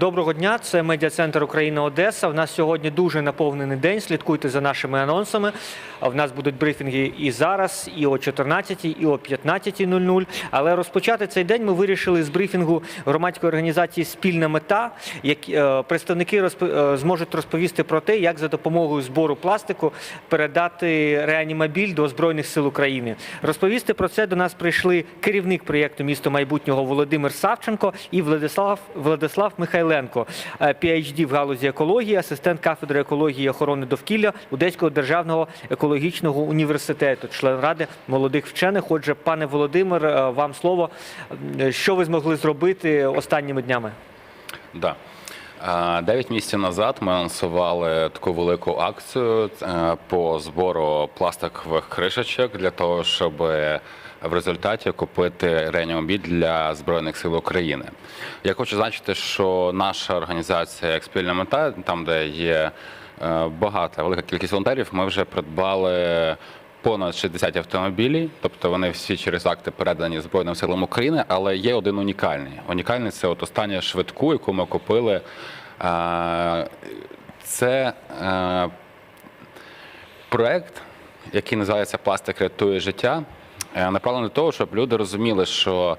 Доброго дня, це медіа-центр Україна Одеса. В нас сьогодні дуже наповнений день. Слідкуйте за нашими анонсами. В нас будуть брифінги і зараз, і о 14, і о 15.00. Але розпочати цей день ми вирішили з брифінгу громадської організації Спільна мета. Як е, представники е, зможуть розповісти про те, як за допомогою збору пластику передати реанімобіль до Збройних сил України. Розповісти про це до нас прийшли керівник проєкту місто майбутнього Володимир Савченко і Владислав Владислав Михайленко, е, PhD в галузі екології, асистент кафедри екології і охорони довкілля Одеського державного екологічного університету, член ради молодих вчених. Отже, пане Володимир, е, вам слово. Е, Що ви змогли зробити останніми днями? Да. Е, Дев'ять місяців назад ми анонсували таку велику акцію е, по збору пластикових кришечок для того, щоб в результаті купити реанімобіль для Збройних сил України. Я хочу зазначити, що наша організація як спільна мета, там де є е, багата велика кількість волонтерів, ми вже придбали понад 60 автомобілів, тобто вони всі через акти передані Збройним силам України, але є один унікальний. Унікальний це от остання швидку, яку ми купили. Е, Це е, проект, який називається Пластик рятує життя, е, направлений до того, щоб люди розуміли, що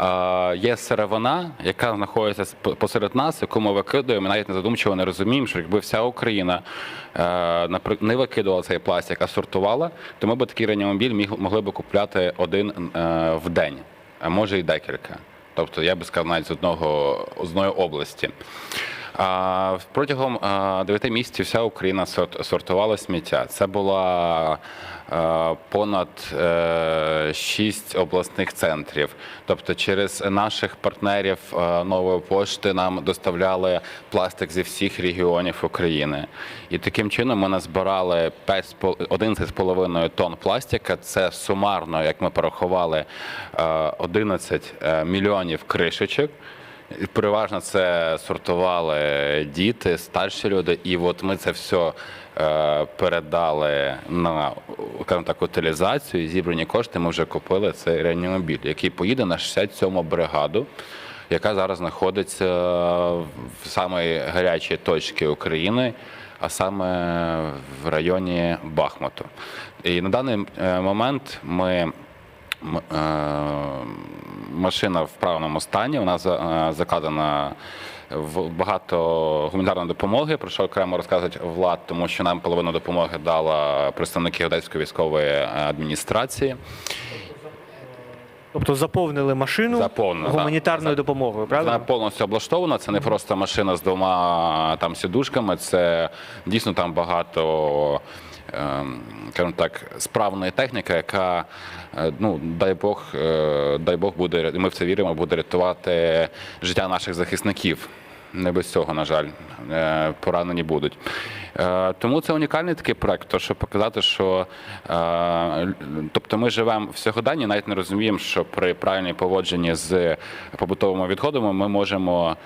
е, є сировина, яка знаходиться посеред нас, яку ми викидуємо, і навіть не задумчиво не розуміємо, що якби вся Україна е, не викидувала цей пластик, а сортувала, то ми б такий реанімобіль міг- могли б купляти один в день, а може і декілька. Тобто я би сказав навіть з одного з одної області. А, Протягом а, дев'яти місяців вся Україна сорт- сортувала сміття. Це була понад е, шість обласних центрів. Тобто, через наших партнерів а, нової пошти нам доставляли пластик зі всіх регіонів України. І таким чином ми назбирали 5 з пол- 11,5 тонн пластика. Це сумарно, як ми порахували, е, 11 е, мільйонів кришечок. Переважно це сортували діти, старші люди, і от ми це все е, передали на так, утилізацію. І зібрані кошти ми вже купили цей реанімобіль, який поїде на 67-му бригаду, яка зараз знаходиться в самій гарячій точці України, а саме в районі Бахмуту. І на даний е, момент ми машина в правильному стані. Вона е, закладена в багато гуманітарної допомоги, про що окремо розказують влад, тому що нам половину допомоги дала представники Одеської військової е, адміністрації. Тобто заповнили машину Заповнили, гуманітарною За- допомогою, Вона повністю облаштована. Це не просто машина з двома там сідушками. Це дійсно там багато. Ем, скажімо так, справної техніки, яка, е, ну дай Бог, е, дай Бог буде, ми в це віримо, буде рятувати життя наших захисників. Не без цього, на жаль, е, поранені будуть. Е, Тому це унікальний такий проект, то щоб показати, що е, тобто ми живемо в сьогоденні, навіть не розуміємо, що при правильній поводженні з побутовими відходами ми можемо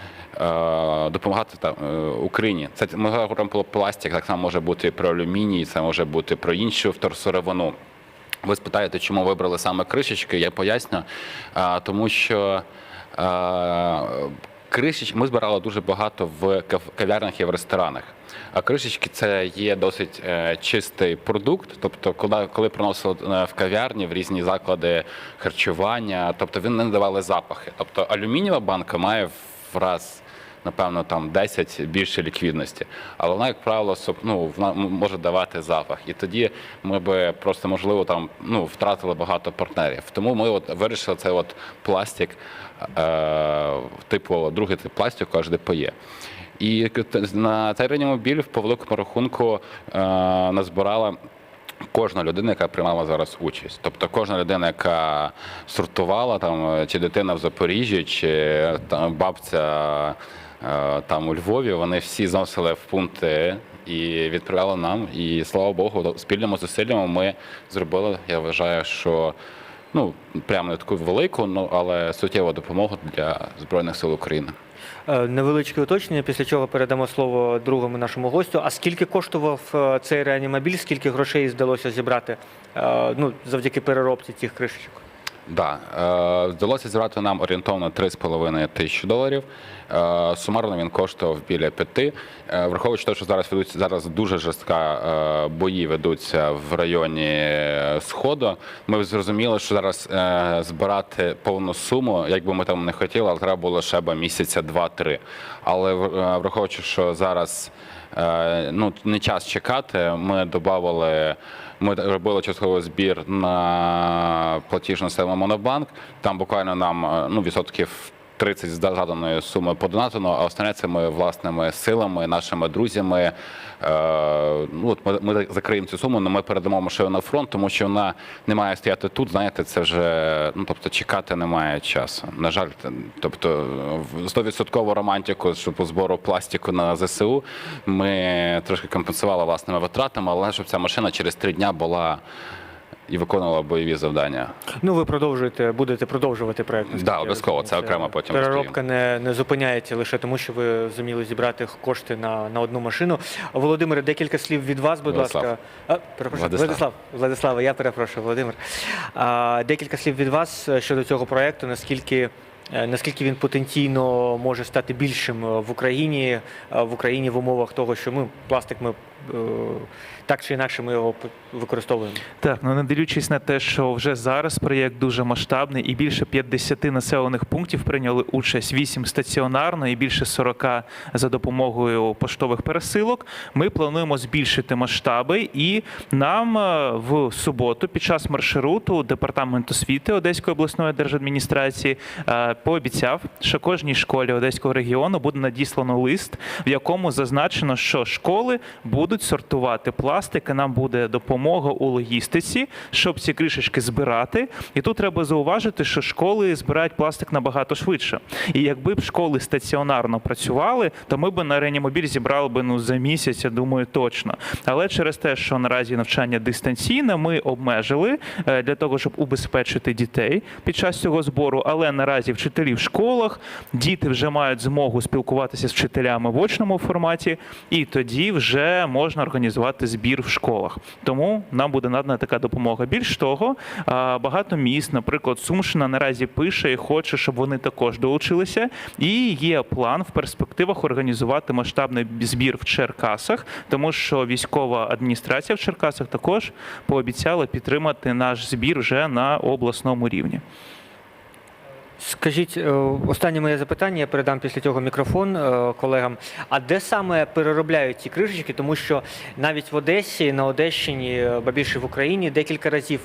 допомагати там, Україні. Це ми говоримо про пластик, так само може бути про алюміній, це може бути про іншу вторсировину. Ви спитаєте, чому вибрали саме кришечки? Я поясню. Тому що а, кришеч ми збирали дуже багато в кав'ярнах і в ресторанах. А кришечки це є досить е, чистий продукт. Тобто, коли, коли приносили е, в кав'ярні, в різні заклади харчування, тобто він не давали запахи. Тобто алюмінієва банка має в раз напевно, там 10 більше ліквідності. Але вона, як правило, ну, вона може давати запах. І тоді ми би просто, можливо, там ну, втратили багато партнерів. Тому ми от вирішили цей от пластик, е, типу, другий тип пластику, аж ДПЄ. І на цей реанімобіль по великому рахунку е, назбирала Кожна людина, яка приймала зараз участь, тобто кожна людина, яка сортувала там, чи дитина в Запоріжжі, чи е, там бабця там у Львові, вони всі зносили в пункти і відправляли нам. І слава Богу, спільними зусиллями ми зробили. Я вважаю, що ну прямо не таку велику, ну але суттєву допомогу для збройних сил України. Е, Невеличке уточнення, після чого передамо слово другому нашому гостю. А скільки коштував е, цей реанімобіль, скільки грошей вдалося зібрати е, ну, завдяки переробці цих кришечок? Да. Е, вдалося зібрати нам орієнтовно 3,5 тисячі доларів. Е, сумарно він коштував біля 5. Е, враховуючи те, що зараз ведуться зараз дуже жорстка бої ведуться в районі Сходу. Ми зрозуміли, що зараз збирати повну суму, як би ми там не хотіли, але треба було ще б місяця два-три. Але враховуючи, що зараз ну, не час чекати, ми додавали. Ми робили частковий збір на платіжну систему Монобанк. Там буквально нам е, ну, відсотків 30 з заданої суми подонатено, а остальне це ми власними силами, нашими друзями. Е, ну, от ми, ми закриємо цю суму, але ми передамо машину на фронт, тому що вона не має стояти тут. Знаєте, це вже ну тобто чекати немає часу. На жаль, тобто в 100% романтику що по збору пластику на ЗСУ ми трошки компенсували власними витратами, але щоб ця машина через три дня була і виконувала бойові завдання. Ну, ви продовжуєте, будете продовжувати проект. наскільки Да, обов'язково, це окремо потім Переробка не, не зупиняється лише тому, що ви зуміли зібрати кошти на, на одну машину. Володимире, декілька слів від вас, будь Владислав. ласка. А, перепрошую, Владислав. Владислав. Владислава, я перепрошую, Володимир. А, декілька слів від вас щодо цього проекту. Наскільки е, Наскільки він потенційно може стати більшим е, в Україні, е, в Україні в умовах того, що ми пластик ми так чи інакше ми його використовуємо. Так, ну не дивлячись на те, що вже зараз проєкт дуже масштабний, і більше 50 населених пунктів прийняли участь, 8 стаціонарно і більше 40 за допомогою поштових пересилок. Ми плануємо збільшити масштаби, і нам е, в суботу, під час маршруту, департамент освіти Одеської обласної держадміністрації е, пообіцяв, що кожній школі Одеського регіону буде надіслано лист, в якому зазначено, що школи будуть сортувати пластик, і нам буде допомога у логістиці, щоб ці кришечки збирати. І тут треба зауважити, що школи збирають пластик набагато швидше. І якби б школи стаціонарно працювали, то ми б на Ренімобіль зібрали б ну за місяць, я думаю, точно. Але через те, що наразі навчання дистанційне, ми обмежили е, для того, щоб убезпечити дітей під час цього збору. Але наразі вчителі в школах, діти вже мають змогу спілкуватися з вчителями в очному форматі, і тоді вже можна організувати збір в школах. Тому нам буде надана така допомога. Більш того, багато міст, наприклад, Сумщина наразі пише і хоче, щоб вони також долучилися. І є план в перспективах організувати масштабний збір в Черкасах, тому що військова адміністрація в Черкасах також пообіцяла підтримати наш збір вже на обласному рівні. Скажіть, е, останнє моє запитання, я передам після цього мікрофон е, колегам. А де саме переробляють ці кришечки? Тому що навіть в Одесі, на Одещині, е, ба більше в Україні, декілька разів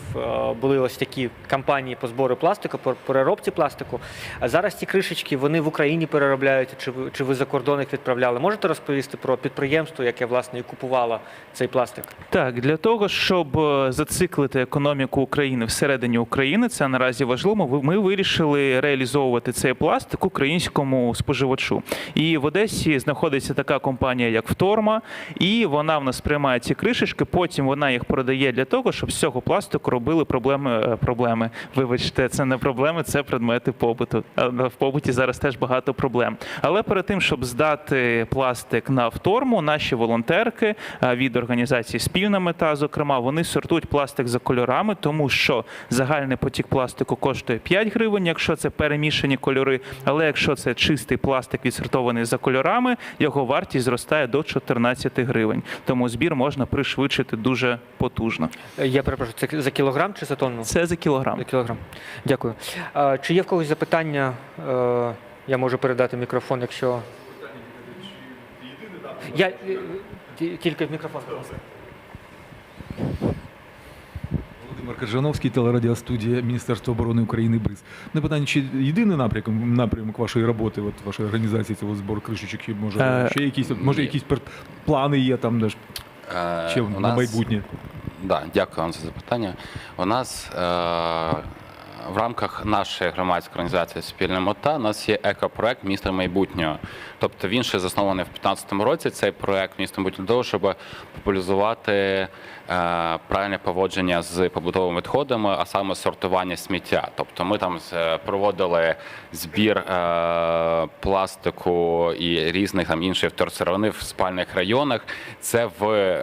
були ось такі кампанії по збору пластику, по переробці пластику. А зараз ці кришечки вони в Україні переробляються, чи ви, чи ви за кордон їх відправляли? Можете розповісти про підприємство, яке власне і купувало цей пластик? Так, для того, щоб зациклити економіку України всередині України, це наразі важливо. Ми вирішили реалізовувати цей пластик українському споживачу. І в Одесі знаходиться така компанія, як Вторма, і вона в нас приймає ці кришечки. Потім вона їх продає для того, щоб з цього пластику робили проблеми. е, Проблеми. Вибачте, це не проблеми, це предмети побуту. В побуті зараз теж багато проблем. Але перед тим, щоб здати пластик на вторму, наші волонтерки е, від організації Спільна мета, зокрема, вони сортують пластик за кольорами, тому що загальний потік пластику коштує 5 гривень, якщо це перемішані кольори. Але якщо це чистий пластик відсортований за кольорами, його вартість зростає до 14 гривень. Тому збір можна пришвидшити дуже потужно. Я перепрошую, це за кілограм чи за тонну? Це за кілограм. За кілограм. Дякую. А, Чи є в когось запитання? Е, Я можу передати мікрофон, якщо. Я ті- тільки в мікрофон. Будь Жановський, телерадіостудія Міністерства оборони України БРИЗ. Не питання, чи єдиний напрямок, напрямок вашої роботи, от вашої організації, це збору збор кришечок, може Е, ще якісь, от, може якісь плани є там де ж, Е, ще у на нас- майбутнє? Да, дякую вам за запитання. У нас е, в рамках нашої громадської організації Спільна мета у нас є екопроект міста майбутнього. Тобто він ще заснований в 2015 році. Цей проект міста майбутнього того, щоб популяризувати е, правильне поводження з побутовими відходами, а саме сортування сміття. Тобто ми там е, проводили збір е, пластику і різних там інших вторсировини в спальних районах. Це в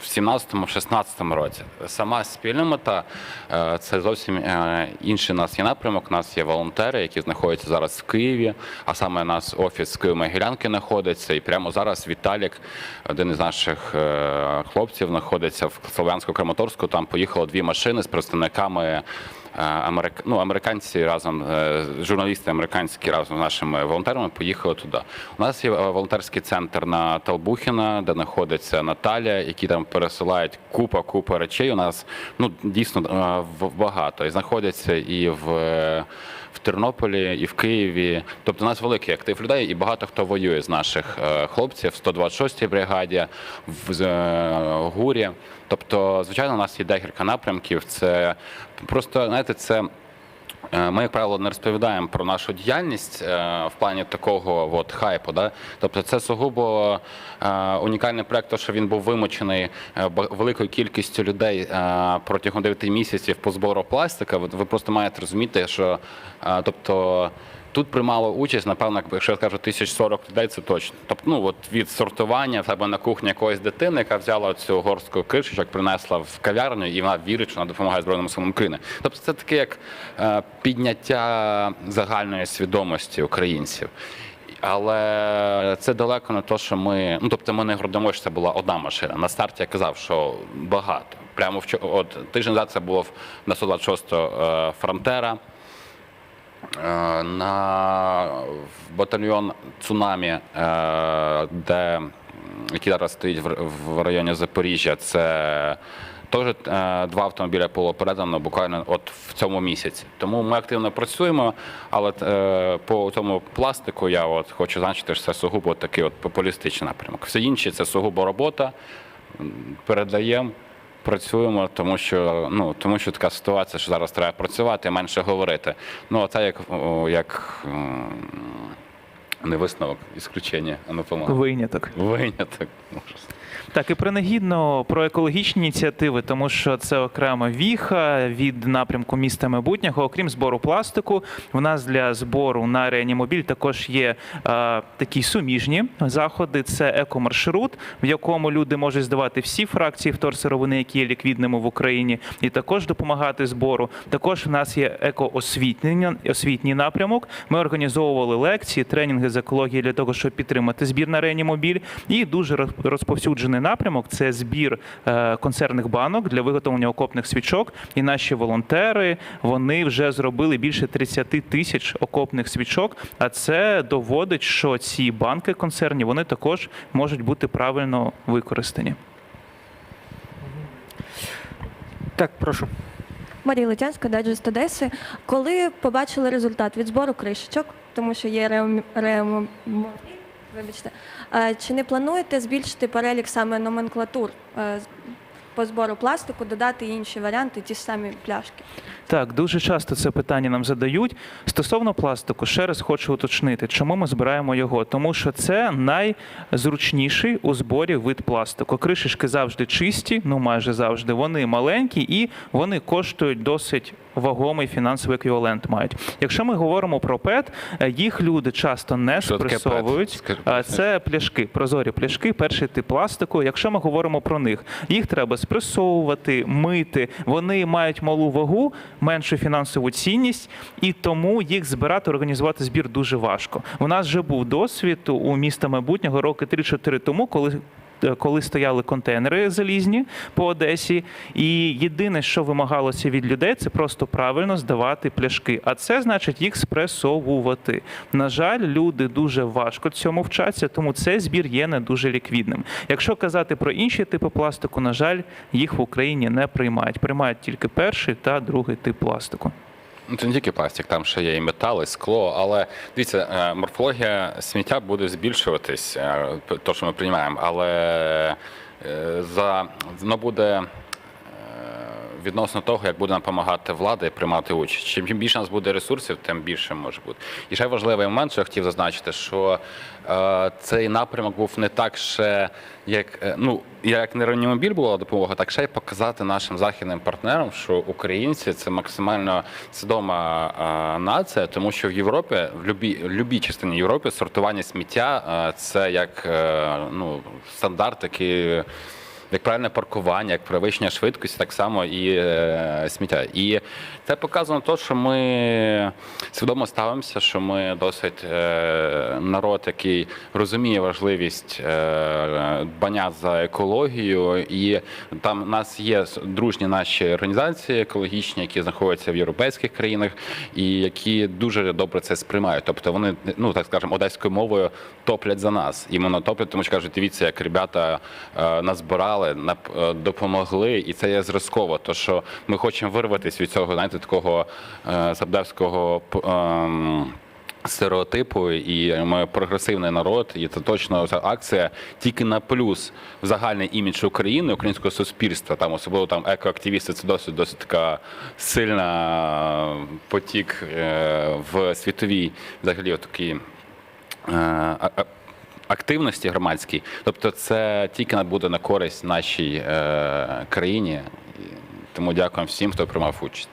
в 17-16 році. Сама спільна мета е, це зовсім е, інший у нас є напрямок. У нас є волонтери, які знаходяться зараз в Києві, а саме у нас офіс Києва-Могилянки знаходиться. І прямо зараз Віталік, один із наших е, хлопців, знаходиться в Слов'янську-Краматорську. Там поїхало дві машини з представниками. Америк... ну, американці разом, е, журналісти американські разом з нашими волонтерами поїхали туди. У нас є е, волонтерський центр на Талбухіна, де знаходиться Наталя, які там пересилають купа купа речей. У нас ну дійсно е, багато і знаходяться і в. В Тернополі і в Києві, тобто у нас великий актив людей, і багато хто воює з наших хлопців в 126-й бригаді, в ГУРі. Тобто, звичайно, у нас є декілька напрямків. Це просто знаєте, це Е, Ми, як правило, не розповідаємо про нашу діяльність е, в плані такого от, хайпу. Да? Тобто це сугубо е, унікальний проект, тому що він був вимучений великою кількістю людей протягом 9 місяців по збору пластика. Ви, просто маєте розуміти, що тобто. Тут приймало участь, напевно, якщо я скажу 1040 людей, це точно. Тобто, ну от від сортування в тебе на кухні якоїсь дитини, яка взяла цю горстку кришечок, принесла в кав'ярню, і вона вірить, що вона допомагає Збройним силам України. Тобто, це таке як е, підняття загальної свідомості українців. Але це далеко не те, що ми. Ну тобто, ми не гордимо, що це була одна машина. На старті я казав, що багато. Прямо вчора, от тиждень назад це було на 126 е, фронтера. Е, на батальйон Цунамі, е, де який зараз стоїть в, районі Запоріжжя, це теж е, два автомобіля було передано буквально от в цьому місяці. Тому ми активно працюємо, але по цьому пластику я от хочу зазначити, що це сугубо такий от популістичний напрямок. Все інше це сугубо робота. Передаємо. Працюємо, тому що ну тому, що така ситуація, що зараз треба працювати, менше говорити. Ну а це як, як не висновок, ісключення, а не помилка. Виняток. Виняток. Так, і принагідно про екологічні ініціативи, тому що це окрема віха від напрямку міста майбутнього. Окрім збору пластику, в нас для збору на реанімобіль також є е, такі суміжні заходи. Це екомаршрут, в якому люди можуть здавати всі фракції вторсировини, які є ліквідними в Україні, і також допомагати збору. Також в нас є екоосвітнення, освітній напрямок. Ми організовували лекції, тренінги з екології для того, щоб підтримати збір на реанімобіль. І дуже роз- розповсюджений напрямок це збір е, консервних банок для виготовлення окопних свічок. І наші волонтери вони вже зробили більше 30 тисяч окопних свічок. А це доводить, що ці банки консервні вони також можуть бути правильно використані. Так, прошу. Марія Летянська, Дайджест Одеси. Коли побачили результат від збору кришечок, тому що є реум- реум- вибачте, чи не плануєте збільшити перелік саме номенклатур е, по збору пластику, додати інші варіанти, ті ж самі пляшки? Так, дуже часто це питання нам задають. Стосовно пластику, ще раз хочу уточнити, чому ми збираємо його. Тому що це найзручніший у зборі вид пластику. Кришечки завжди чисті, ну майже завжди. Вони маленькі і вони коштують досить вагомий фінансовий еквівалент мають. Якщо ми говоримо про ПЕТ, е, їх люди часто не спресовують. Це пляшки, прозорі пляшки, перший тип пластику. Якщо ми говоримо про них, їх треба спресовувати, мити. Вони мають малу вагу, меншу фінансову цінність, і тому їх збирати, організувати збір дуже важко. У нас вже був досвід у міста майбутнього роки 3-4 тому, коли. Е, Коли стояли контейнери залізні по Одесі, і єдине, що вимагалося від людей, це просто правильно здавати пляшки. А це значить їх спресовувати. На жаль, люди дуже важко цьому вчаться, тому цей збір є не дуже ліквідним. Якщо казати про інші типи пластику, на жаль, їх в Україні не приймають. Приймають тільки перший та другий тип пластику. Ну, це не тільки пластик, там ще є і метал, і скло. Але дивіться, е, морфологія сміття буде збільшуватись, е, то, що ми приймаємо, але е, за воно буде. Відносно того, як буде нам допомагати влада приймати участь. Чим більше у нас буде ресурсів, тим більше може бути. І ще важливий момент, що я хотів зазначити, що е, цей напрямок був не так ще, як е, ну як не реанімобіль була допомога, так ще й показати нашим західним партнерам, що українці це максимально свідома е, нація, тому що в Європі, в любій, любій частині Європи, сортування сміття е, це як е, ну стандарт, який як правильне паркування, як перевищення швидкості, так само і е, сміття. І це показано те, що ми свідомо ставимося, що ми досить е, народ, який розуміє важливість е, дбання за екологію, і там у нас є дружні наші організації екологічні, які знаходяться в європейських країнах, і які дуже добре це сприймають. Тобто вони, ну так скажемо, одеською мовою топлять за нас. Іменно топлять, тому що кажуть, дивіться, як ребята е, назбирали, нап- е, допомогли, і це є зразково. То що ми хочемо вирватися від цього, знаєте, такого е, сабдевського п- ем, стереотипу, і ми прогресивний народ, і це точно ця акція тільки на плюс в загальний імідж України, українського суспільства. Там особливо там екоактивісти це досить досить така сильна потік е, в світовій взагалі такій активності громадській. Тобто, це тільки буде на користь нашій е, країні. Тому дякуємо всім, хто приймав участь.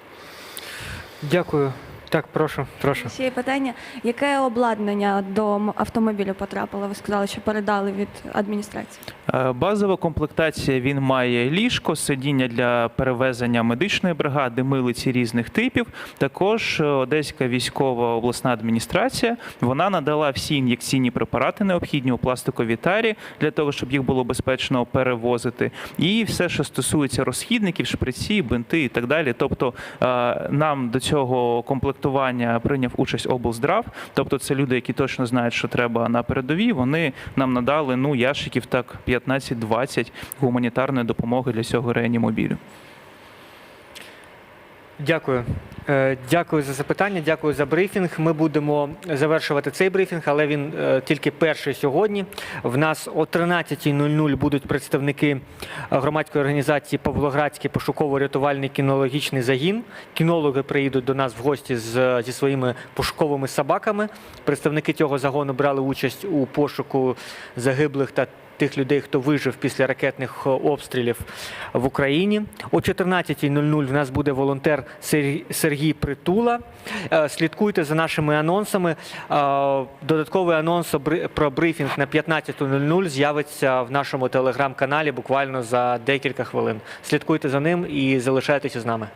Дякую. Так, прошу, прошу. Ще є питання, яке обладнання до автомобілю потрапило? Ви сказали, що передали від адміністрації. Е, Базова комплектація він має ліжко, сидіння для перевезення медичної бригади, милиці різних типів. Також е, Одеська військова обласна адміністрація вона надала всі ін'єкційні препарати необхідні у пластиковій тарі для того, щоб їх було безпечно перевозити. І все, що стосується розхідників, шприці, бинти і так далі. Тобто е, нам до цього комплектування прийняв участь облздрав. Тобто, це люди, які точно знають, що треба на передовій. Вони нам надали ну ящиків так 15-20 гуманітарної допомоги для цього реанімобілю. Дякую. Е, Дякую за запитання, дякую за брифінг. Ми будемо завершувати цей брифінг, але він е, тільки перший сьогодні. В нас о 13.00 будуть представники громадської організації Павлоградський пошуково-рятувальний кінологічний загін. Кінологи приїдуть до нас в гості з, зі своїми пошуковими собаками. Представники цього загону брали участь у пошуку загиблих та тих людей, хто вижив після ракетних е, обстрілів в Україні. О 14.00 в нас буде волонтер Сер- Сергій Притула. Е, Слідкуйте за нашими анонсами. Е, Додатковий анонс про брифінг на 15.00 з'явиться в нашому телеграм-каналі буквально за декілька хвилин. Слідкуйте за ним і залишайтеся з нами.